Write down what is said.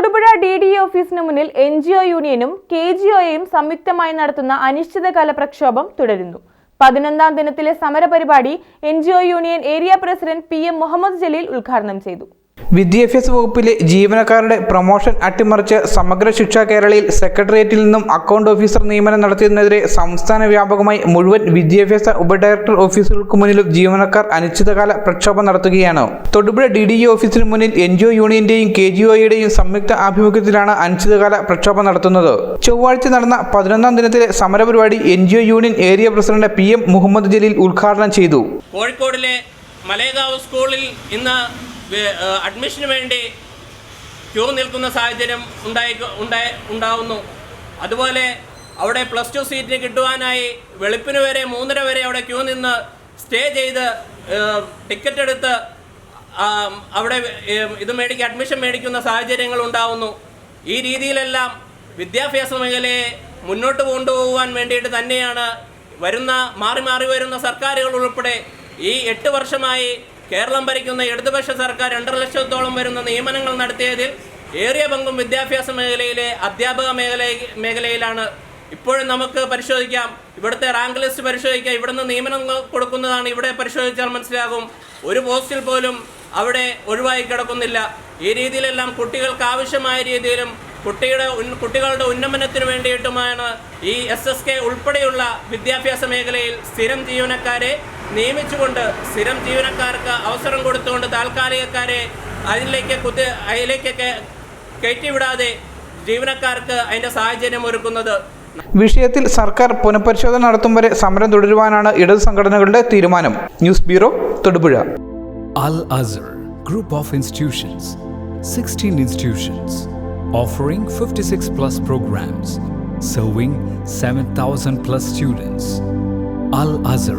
Thodupuzha D D ഓഫീസിന് മുന്നിൽ N G O യൂണിയനും കെ ജി ഒയും സംയുക്തമായി നടത്തുന്ന അനിശ്ചിതകാല പ്രക്ഷോഭം തുടരുന്നു. പതിനൊന്നാം ദിനത്തിലെ സമരപരിപാടി N G O union area president P M Muhammad Jaleel ഉദ്ഘാടനം ചെയ്തു. വിദ്യാഭ്യാസ വകുപ്പിലെ ജീവനക്കാരുടെ പ്രൊമോഷൻ അട്ടിമറിച്ച് സമഗ്ര ശിക്ഷ കേരളയിൽ സെക്രട്ടേറിയറ്റിൽ നിന്നും അക്കൗണ്ട് ഓഫീസർ നിയമനം നടത്തിയതിനെതിരെ സംസ്ഥാന വ്യാപകമായി മുഴുവൻ വിദ്യാഭ്യാസ ഉപഡയറക്ടർ ഓഫീസുകൾക്ക് മുന്നിലും ജീവനക്കാർ അനിശ്ചിതകാല പ്രക്ഷോഭം നടത്തുകയാണ്. തൊടുപുഴ ഡി ഡി ഓഫീസിന് മുന്നിൽ എൻ ജി ഒ യൂണിയന്റെയും കെ ജി ഒയുടെയും സംയുക്ത ആഭിമുഖ്യത്തിലാണ് അനിശ്ചിതകാല പ്രക്ഷോഭം നടത്തുന്നത്. ചൊവ്വാഴ്ച നടന്ന പതിനൊന്നാം ദിനത്തിലെ സമരപരിപാടി N G O union area president P M Muhammad Jaleel ഉദ്ഘാടനം ചെയ്തു. കോഴിക്കോടിലെ മലേഗാവ് സ്കൂളിൽ ഇന്ന് അഡ്മിഷന് വേണ്ടി ക്യൂ നിൽക്കുന്ന സാഹചര്യം ഉണ്ടായി ഉണ്ടായി ഉണ്ടാവുന്നു. അതുപോലെ അവിടെ പ്ലസ് ടു സീറ്റിന് കിട്ടുവാനായി വെളുപ്പിന് വരെ മൂന്നര വരെ അവിടെ ക്യൂ നിന്ന് സ്റ്റേ ചെയ്ത് ടിക്കറ്റ് എടുത്ത് അവിടെ ഇത് മേടിക്കുക അഡ്മിഷൻ മേടിക്കുന്ന സാഹചര്യങ്ങൾ ഉണ്ടാവുന്നു. ഈ രീതിയിലെല്ലാം വിദ്യാഭ്യാസ മേഖലയെ മുന്നോട്ട് കൊണ്ടുപോകുവാൻ വേണ്ടിയിട്ട് തന്നെയാണ് വരുന്ന മാറി മാറി വരുന്ന സർക്കാരുകൾ ഉൾപ്പെടെ ഈ എട്ട് വർഷമായി കേരളം ഭരിക്കുന്ന ഇടതുപക്ഷ സർക്കാർ രണ്ടര ലക്ഷത്തോളം വരുന്ന നിയമനങ്ങൾ നടത്തിയതിൽ ഏറിയ പങ്കും വിദ്യാഭ്യാസ മേഖലയിലെ അധ്യാപക മേഖല മേഖലയിലാണ്. ഇപ്പോഴും നമുക്ക് പരിശോധിക്കാം. ഇവിടുത്തെ റാങ്ക് ലിസ്റ്റ് പരിശോധിക്കാം. ഇവിടുന്ന് നിയമനം കൊടുക്കുന്നതാണ് ഇവിടെ പരിശോധിച്ചാൽ മനസ്സിലാകും. ഒരു പോസ്റ്റിൽ പോലും അവിടെ ഒഴിവായി കിടക്കുന്നില്ല. ഈ രീതിയിലെല്ലാം കുട്ടികൾക്ക് ആവശ്യമായ രീതിയിലും കുട്ടിയുടെ കുട്ടികളുടെ ഉന്നമനത്തിന് വേണ്ടിയിട്ടുമാണ് ഈ എസ് എസ് കെ ഉൾപ്പെടെയുള്ള വിദ്യാഭ്യാസ മേഖലയിൽ സ്ഥിരം ജീവനക്കാരെ നിയമിച്ചുകൊണ്ട് സ്ഥിരം ജീവനക്കാർക്ക് അവസരം കൊടുത്തുകൊണ്ട് താൽക്കാലികക്കാരെ അതിലേക്ക് കുത്തി അതിലേക്കൊക്കെ കയറ്റിവിടാതെ ജീവനക്കാർക്ക് അതിന്റെ സാഹചര്യം ഒരുക്കുന്നത് വിഷയത്തിൽ സർക്കാർ പുനഃപരിശോധന നടത്തും വരെ സമരം തുടരുവാനാണ് ഇടത് സംഘടനകളുടെ തീരുമാനം news bureau Thodupuzha Al Azhar group of institutions 16 fifty offering 56 plus programs, serving 7,000 plus students. Al Azhar,